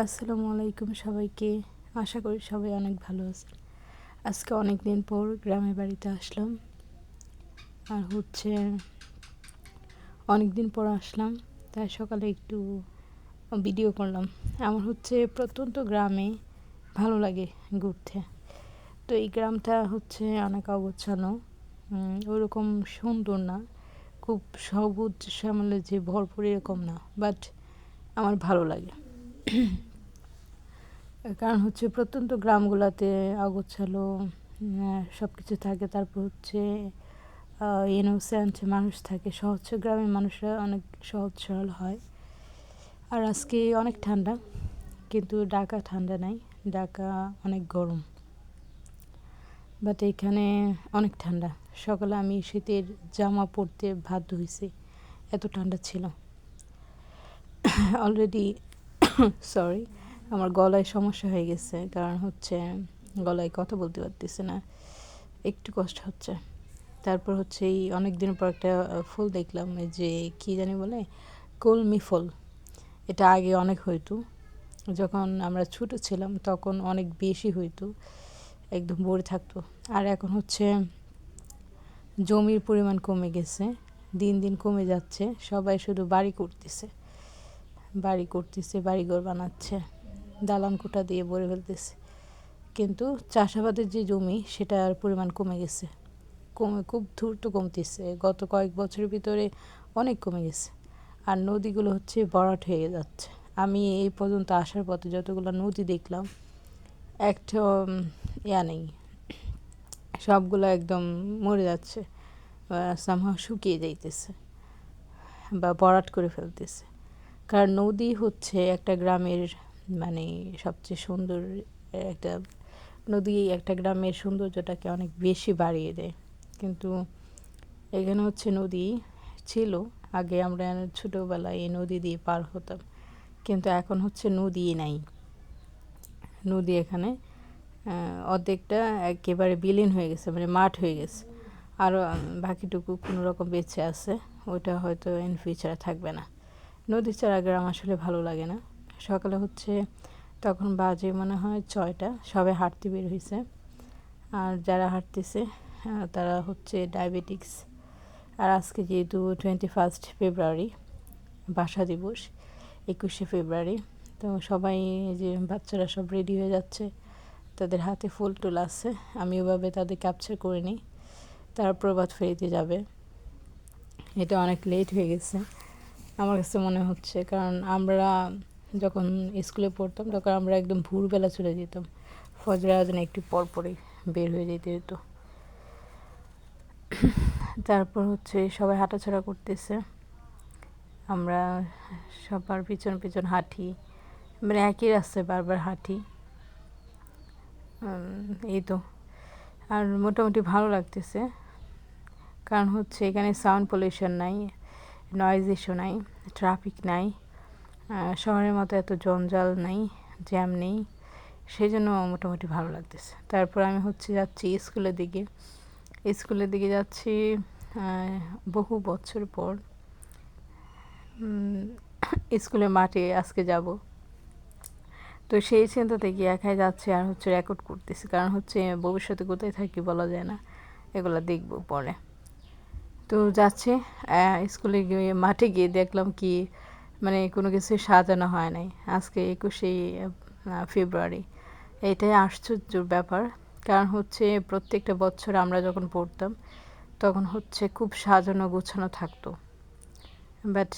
আসসালামু আলাইকুম সবাইকে। আশা করি সবাই অনেক ভালো আছেন। আজকে অনেক দিন পর গ্রামের বাড়িতে আসলাম। আর হচ্ছে অনেক দিন পর আসলাম, তাই সকালে একটু ভিডিও করলাম। আমার হচ্ছে প্রত্যন্ত গ্রামে ভালো লাগে ঘুরতে। তো এই গ্রামটা হচ্ছে অনেক অগোছানো ওরকম সুন্দর না। খুব সবুজ শ্যামলে যে ভরপুর এরকম না বাট আমার ভালো লাগে। কারণ হচ্ছে প্রত্যন্ত গ্রামগুলোতে অগোছালো সব কিছু থাকে। তারপর হচ্ছে ইনোসেন্ট মানুষ থাকে। সহজ গ্রামের মানুষরা অনেক সহজ সরল হয়। আর আজকে অনেক ঠান্ডা, কিন্তু ঢাকা ঠান্ডা নাই। ঢাকা অনেক গরম। বাট এখানে অনেক ঠান্ডা। সকালে আমি শীতের জামা পরতে বাধ্য হয়েছি এত ঠান্ডা ছিল। অলরেডি সরি আমার গলায় সমস্যা হয়ে গেছে, কারণ হচ্ছে গলায় কথা বলতে পারতেছে না। একটু কষ্ট হচ্ছে। তারপর হচ্ছে এই অনেক দিন পর একটা ফুল দেখলাম যে কি জানি বলে, কলমি ফুল। এটা আগে অনেক হইতো। যখন আমরা ছোটো ছিলাম, তখন অনেক বেশি হইতো। একদম ভরে থাকতো। আর এখন হচ্ছে জমির পরিমাণ কমে গেছে। দিন দিন কমে যাচ্ছে। সবাই শুধু বাড়ি করতেছে। বাড়ি করতেছে, বাড়িঘর বানাচ্ছে, দালান কোটা দিয়ে ভরে ফেলতেছে। কিন্তু চাষাবাদের যে জমি, সেটার পরিমাণ কমে গেছে। কমে খুব দ্রুত কমতেছে। গত কয়েক বছরের ভিতরে অনেক কমে গেছে। আর নদীগুলো হচ্ছে বরাট হয়ে যাচ্ছে। আমি এই পর্যন্ত আসার পথে যতগুলো নদী দেখলাম, একটা ইয়া নেই। সবগুলো একদম মরে যাচ্ছে সামহাও শুকিয়ে যাইতেছে, বা বরাট করে ফেলতেছে। কারণ নদী হচ্ছে একটা গ্রামের মানে সবচেয়ে সুন্দর, একটা নদী, একটা গ্রামের সৌন্দর্যটাকে অনেক বেশি বাড়িয়ে দেয়। কিন্তু এখানে হচ্ছে নদী ছিল, আগে আমরা ছোটোবেলায় এই নদী দিয়ে পার হতাম। কিন্তু এখন হচ্ছে নদী নাই। নদী এখানে অর্ধেকটা একেবারে বিলীন হয়ে গেছে মানে মাঠ হয়ে গেছে। আরও বাকিটুকু কোনো রকম বেঁচে আছে ওইটা হয়তো ইন ফিউচারে থাকবে না। নদী ছাড়া গ্রাম আসলে ভালো লাগে না। সকালে হচ্ছে তখন বাজে মনে হয় ছয়টা, সবে হাঁটতে বের হয়েছে আর যারা হাঁটতেছে তারা হচ্ছে ডায়াবেটিক্স। আর আজকে যেহেতু টোয়েন্টি ফার্স্ট ফেব্রুয়ারি ভাষা দিবস, একুশে ফেব্রুয়ারি তো সবাই যে বাচ্চারা সব রেডি হয়ে যাচ্ছে, তাদের হাতে ফুল টুল আছে, আমি ওভাবে তাদের ক্যাপচার করে নিই। তারা প্রবাদ ফেরিতে যাবে। এটা অনেক লেট হয়ে গেছে। আমার কাছে মনে হচ্ছে। কারণ আমরা যখন স্কুলে পড়তাম, তখন আমরা একদম ভোরবেলা চলে যেতাম। ফজর আয়োজনে একটু পর পরে বের হয়ে যেতে হতো। তারপর হচ্ছে সবাই হাঁটাছাড়া করতেছে। আমরা সবার পিছন পিছন হাঁটি। মানে একই রাস্তায় বারবার হাঁটি। এই তো। আর মোটামুটি ভালো লাগতেছে। কারণ হচ্ছে এখানে সাউন্ড পলিউশন নাই। নয়েজ ইস্যু নাই ট্রাফিক নাই শহরের মতো এত জঞ্জাল নেই জ্যাম নেই সেই জন্য মোটামুটি ভালো লাগতেছে। তারপর আমি হচ্ছে যাচ্ছি স্কুলের দিকে। স্কুলের দিকে যাচ্ছি বহু বছর পর স্কুলের মাঠে আজকে যাব। তো সেই চিন্তা থেকে একাই যাচ্ছে আর হচ্ছে রেকর্ড করতেছি, কারণ হচ্ছে ভবিষ্যতে কোথায় থাকি বলা যায় না, এগুলো দেখব পরে। তো যাচ্ছে স্কুলে গিয়ে, মাঠে গিয়ে দেখলাম কি মানে কোনো কিছু সাজানো হয় নাই। আজকে একুশেই ফেব্রুয়ারি। এটাই আশ্চর্যর ব্যাপার। কারণ হচ্ছে প্রত্যেকটা বছর আমরা যখন পড়তাম, তখন হচ্ছে খুব সাজানো গোছানো থাকতো। বাট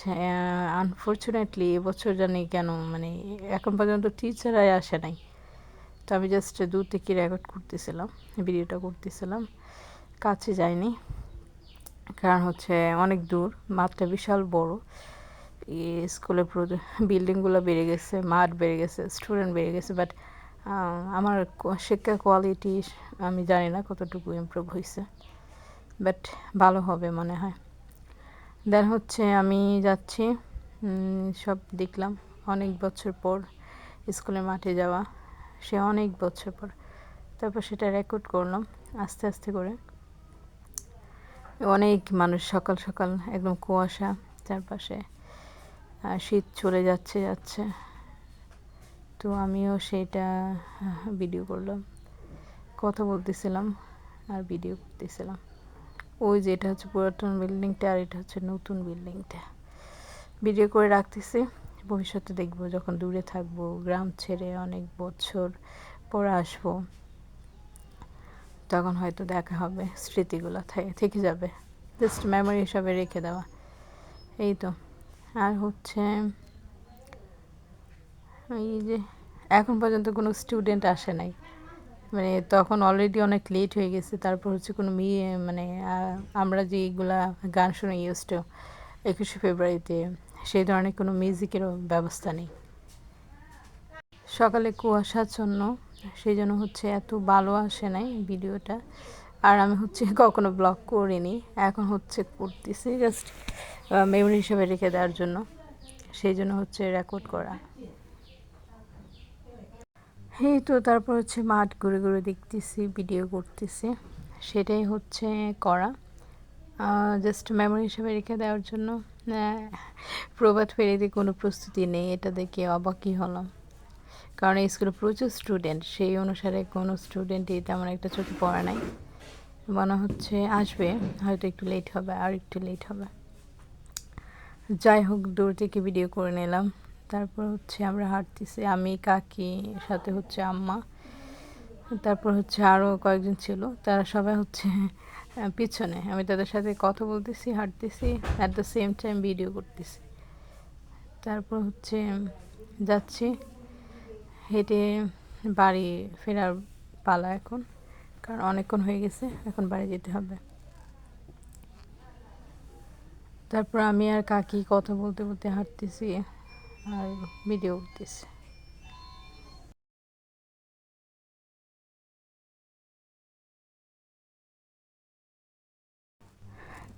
আনফর্চুনেটলি এবছর জানি কেন মানে এখন পর্যন্ত টিচারাই আসে নাই। তো আমি জাস্ট দূর থেকে রেকর্ড করতেছিলাম ভিডিওটা করতেছিলাম। কাছে যাইনি। কারণ হচ্ছে অনেক দূর, মাঠটা বিশাল বড়। স্কুলের বিল্ডিংগুলো বেড়ে গেছে, মাঠ বেড়ে গেছে স্টুডেন্ট বেড়ে গেছে বাট আমার শিক্ষা কোয়ালিটি আমি জানি না কতটুকু ইমপ্রুভ হয়েছে বাট ভালো হবে মনে হয়। দেন হচ্ছে আমি যাচ্ছি সব দেখলাম অনেক বছর পর স্কুলের মাঠে যাওয়া, সে অনেক বছর পর। তারপর সেটা রেকর্ড করলাম আস্তে আস্তে করে। অনেক মানুষ সকাল সকাল একদম কুয়াশা চারপাশে শীত চলে যাচ্ছে যাচ্ছে। তো আমিও সেটা ভিডিও করলাম। কথা বলতেছিলাম আর ভিডিও করতেছিলাম। ওই যে এটা হচ্ছে পুরাতন বিল্ডিংটা আর এটা হচ্ছে নতুন বিল্ডিংটা। ভিডিও করে রাখতেছি। ভবিষ্যতে দেখব যখন দূরে থাকব, গ্রাম ছেড়ে অনেক বছর পরে আসব। তখন হয়তো দেখা হবে স্মৃতিগুলো থেকে যাবে। জাস্ট মেমোরি হিসাবে রেখে দেওয়া। এই তো। আর হচ্ছে, এই যে এখন পর্যন্ত কোনো স্টুডেন্ট আসে নাই। মানে তখন অলরেডি অনেক লেট হয়ে গেছে। তারপর হচ্ছে কোনো মেয়ে মানে আমরা যেগুলা গান শুনে ইউজ টু একুশে ফেব্রুয়ারিতে, সেই ধরনের কোনো মিউজিকেরও ব্যবস্থা নেই। সকালে কুয়াশাচ্ছন্ন। সেই জন্য হচ্ছে এত ভালো আসে নাই ভিডিওটা। আর আমি হচ্ছে কখনো ব্লগ করিনি, এখন হচ্ছে করতেছি জাস্ট মেমোরি হিসেবে রেখে দেওয়ার জন্য। সেই জন্য হচ্ছে রেকর্ড করা। এই তো তারপর হচ্ছে মাঠ ঘুরে ঘুরে দেখতেছি ভিডিও করতেছি। সেটাই হচ্ছে করা। জাস্ট মেমোরি হিসেবে রেখে দেওয়ার জন্য প্রভাত ফেরিতে কোনো প্রস্তুতি নেই, এটা দেখে অবাকই হলাম। কারণ এই স্কুলে প্রচুর স্টুডেন্ট সেই অনুসারে কোনো স্টুডেন্টই তেমন একটা চোখে পড়ে নাই। মনে হচ্ছে আসবে, হয়তো একটু লেট হবে, আর একটু লেট হবে। যাই হোক, দূর থেকে ভিডিও করে নিলাম। তারপর হচ্ছে আমরা হাঁটতেছি, আমি, কাকি, সাথে হচ্ছে আম্মা, তারপর হচ্ছে আরও কয়েকজন ছিল। তারা সবাই হচ্ছে পিছনে। আমি তাদের সাথে কথা বলতেছি, হাঁটতেছি at the same time video করতেছি। তারপর হচ্ছে, যাচ্ছি। হেঁটে বাড়ি ফেরার পালা এখন, কারণ অনেকক্ষণ হয়ে গেছে, এখন বাড়ি যেতে হবে। তারপর আমি আর কাকি কথা বলতে বলতে হাঁটতেছি আর ভিডিও করতেছি।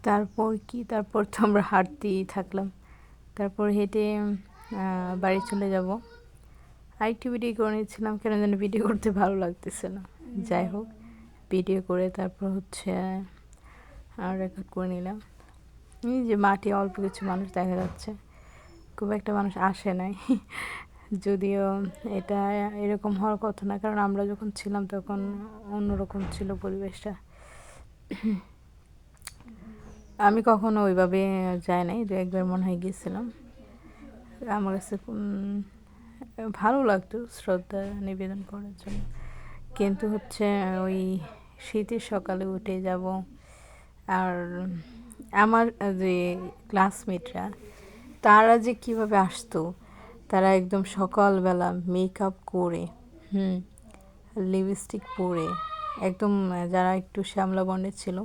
তারপর কি? তারপর তো আমরা হাঁটতেই থাকলাম। তারপর হেঁটে বাড়ি চলে যাব। আরেকটি ভিডিও করে নিচ্ছিলাম কেন যেন ভিডিও করতে ভালো লাগতেছে না। যাই হোক ভিডিও করে তারপর হচ্ছে আর রেকর্ড করে নিলাম। এই যে মাটি অল্প কিছু মানুষ দেখা যাচ্ছে খুব একটা মানুষ আসে নাই। যদিও এটা এরকম হওয়ার কথা না কারণ আমরা যখন ছিলাম তখন অন্যরকম ছিল পরিবেশটা। আমি কখনো ওইভাবে যাই নাই দু একবার মনে হয় গিয়েছিলাম। আমার কাছে ভালো লাগতো শ্রদ্ধা নিবেদন করার জন্য। কিন্তু হচ্ছে, ওই শীতের সকালে উঠে যাব আর আমার যে ক্লাসমেটরা তারা যে কীভাবে আসতো, তারা একদম সকালবেলা মেকআপ করে, হুম লিপস্টিক পরে, একদম যারা একটু শ্যামলা বর্ণের ছিল,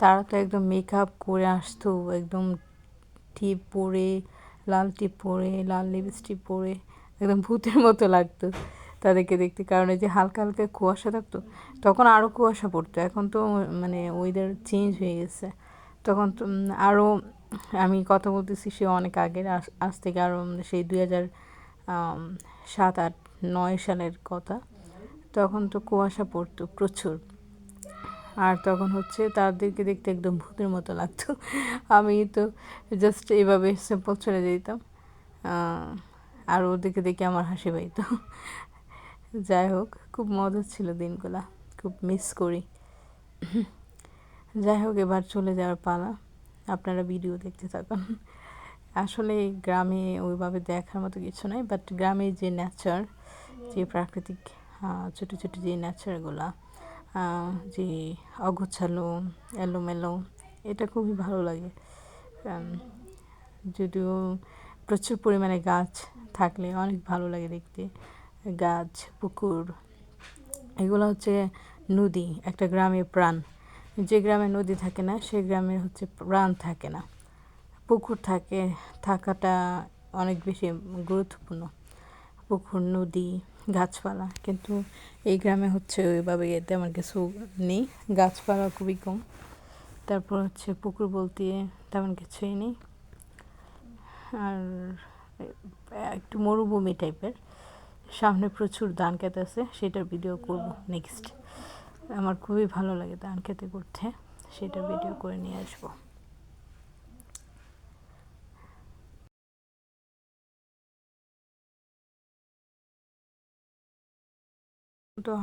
তারা তো একদম মেকআপ করে আসতো, একদম টিপ পরে, লাল টিপ পরে, লাল লিপস্টিক পরে একদম ভূতের মতো লাগতো তাদেরকে দেখতে। কারণ এই যে হালকা হালকা কুয়াশা থাকতো, তখন আরও কুয়াশা পড়তো। এখন তো মানে ওয়েদার চেঞ্জ হয়ে গেছে। তখন তো আরও আমি কথা বলতেছি সে অনেক আগের আজ থেকে আরও সেই দুই হাজার সাত, আট, নয় সালের কথা। তখন তো কুয়াশা পড়তো প্রচুর। আর তখন হচ্ছে তাদেরকে দেখতে একদম ভূতের মতো লাগতো। আমি তো জাস্ট এভাবে সিম্পল চলে যেতাম। আর ওদেরকে দেখে দেখে আমার হাসি পাইতো যাই হোক, খুব মজা ছিল দিনগুলা, খুব মিস করি। যাই হোক, এবার চলে যাওয়ার পালা। আপনারা ভিডিও দেখতে থাকুন। আসলে গ্রামে ওইভাবে দেখার মতো কিছু নাই বাট গ্রামে যে নেচার যে প্রাকৃতিক ছোটো ছোটো যে নেচারগুলা যে অগোছালো, এলোমেলো, এটা খুবই ভালো লাগে। যদিও প্রচুর পরিমাণে গাছ থাকলে অনেক ভালো লাগে দেখতে। গাছ, পুকুর, এগুলো হচ্ছে নদী, একটা গ্রামের প্রাণ। যে গ্রামে নদী থাকে না সেই গ্রামে হচ্ছে প্রাণ থাকে না। পুকুর থাকে, থাকাটা অনেক বেশি গুরুত্বপূর্ণ। পুকুর, নদী, গাছপালা, কিন্তু এই গ্রামে হচ্ছে ওইভাবে তেমন কিছু নেই। গাছপালা খুবই কম। তারপর হচ্ছে পুকুর বলতে তেমন কিছুই নেই। আর একটু মরুভূমি টাইপের। সামনে প্রচুর ধান খেতে আছে, সেটার ভিডিও করব নেক্সট আমার খুবই ভালো লাগে ধান খেতে করতে সেটা ভিডিও করে নিয়ে আসব। তো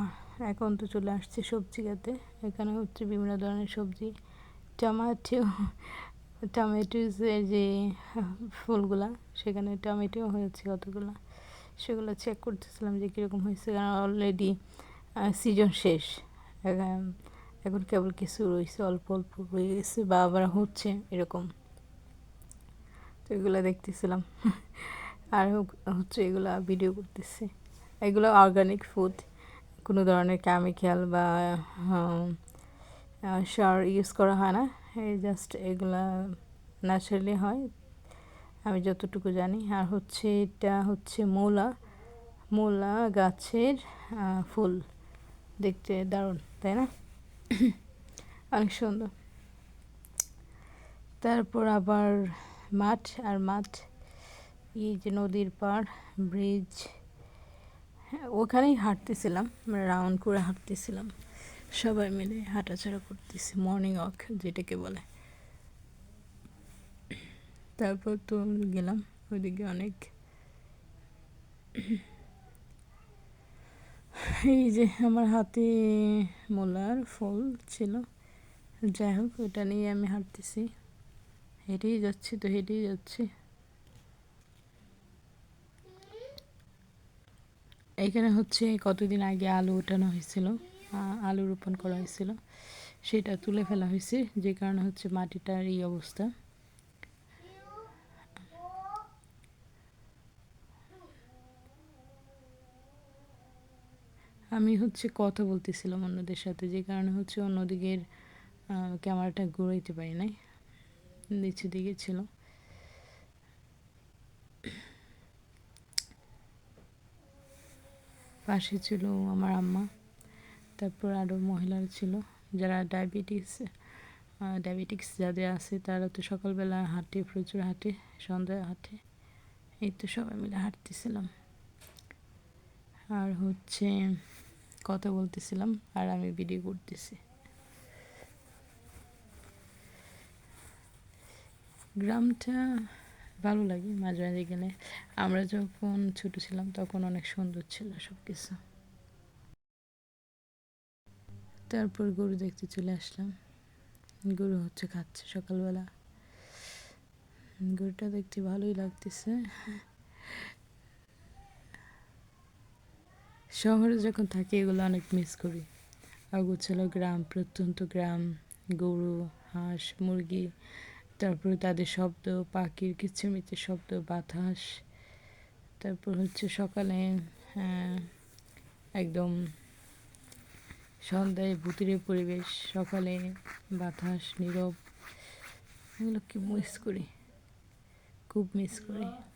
এখন তো চলে আসছে সবজি খেতে। এখানে হচ্ছে বিভিন্ন ধরনের সবজি, টমাটো টমেটোজের যে ফুলগুলা, সেখানে টমেটো হয়েছে কতগুলো সেগুলো চেক করতেছিলাম যে কীরকম হয়েছে। কারণ অলরেডি সিজন শেষ। এখন এখন কেবল কিছু রয়েছে, অল্প অল্প রয়ে গেছে বা আবার হচ্ছে এরকম। তো এগুলো দেখতেছিলাম। আর হচ্ছে এগুলো ভিডিও করতেছি। এগুলো অর্গানিক ফুড কোনো ধরনের কেমিক্যাল বা সার ইউজ করা হয় না। এই জাস্ট এগুলা ন্যাচারালি হয়। আমি যতটুকু জানি। আর হচ্ছে এটা হচ্ছে মূলা। মূলা গাছের ফুল। দেখতে দারুণ, তাই না? অনেক সুন্দর। তারপর আবার মাঠ, আর মাঠ, এই যে নদীর পাড় ব্রিজ ওখানেই হাঁটতেছিলাম রাউন্ড করে হাঁটতেছিলাম। সবাই মিলে হাঁটাচড়া করতেছি মর্নিং ওয়াক যেটাকে বলে। তারপর তো গেলাম ওইদিকে অনেক। এই যে আমার হাতে মোলার ফল ছিল। যাই হোক ওটা নিয়ে আমি হাঁটতেছি। হেঁটেই যাচ্ছি তো, হেঁটেই যাচ্ছি। এখানে হচ্ছে কতদিন আগে আলু ওঠানো হয়েছিল? আলু রোপণ করা হয়েছিল। সেটা তুলে ফেলা হয়েছে, যে কারণে হচ্ছে মাটিটার এই অবস্থা। আমি হচ্ছে কথা বলতেছিলাম অন্যদের সাথে, যে কারণে হচ্ছে অন্যদিকের ক্যামেরাটা ঘুরাইতে পারি নাই। নিচে দিকে ছিল। পাশে ছিল আমার আম্মা। তারপর আরও মহিলারা ছিল যারা ডায়াবেটিস ডায়াবেটিক্স যাদের আছে তারা তো সকালবেলা হাঁটে, প্রচুর হাঁটে, সন্ধ্যায় হাঁটে। এই তো সবাই মিলে হাঁটতেছিলাম। আর হচ্ছে কথা বলতেছিলাম আর আমি ভিডিও করতেছি। গ্রামটা ভালো লাগে মাঝে মাঝে গেলে। আমরা যখন ছোট ছিলাম তখন অনেক সুন্দর ছিল সব কিছু তারপর গরু দেখতে চলে আসলাম। গরু হচ্ছে খাচ্ছে সকালবেলা। গরুটা দেখতে ভালোই লাগতেছে। শহরে যখন থাকি এগুলো অনেক মিস করি। আগে ছিল গ্রাম, প্রত্যন্ত গ্রাম, গরু, হাঁস, মুরগি, তারপরে তাদের শব্দ, পাখির কিচিরমিচির শব্দ, বাতাস, তারপর হচ্ছে সকালে একদম সন্ধ্যায় ভূতিরের পরিবেশ সকালে বাতাস নীরব। এগুলো কি মিস করি? খুব মিস করি।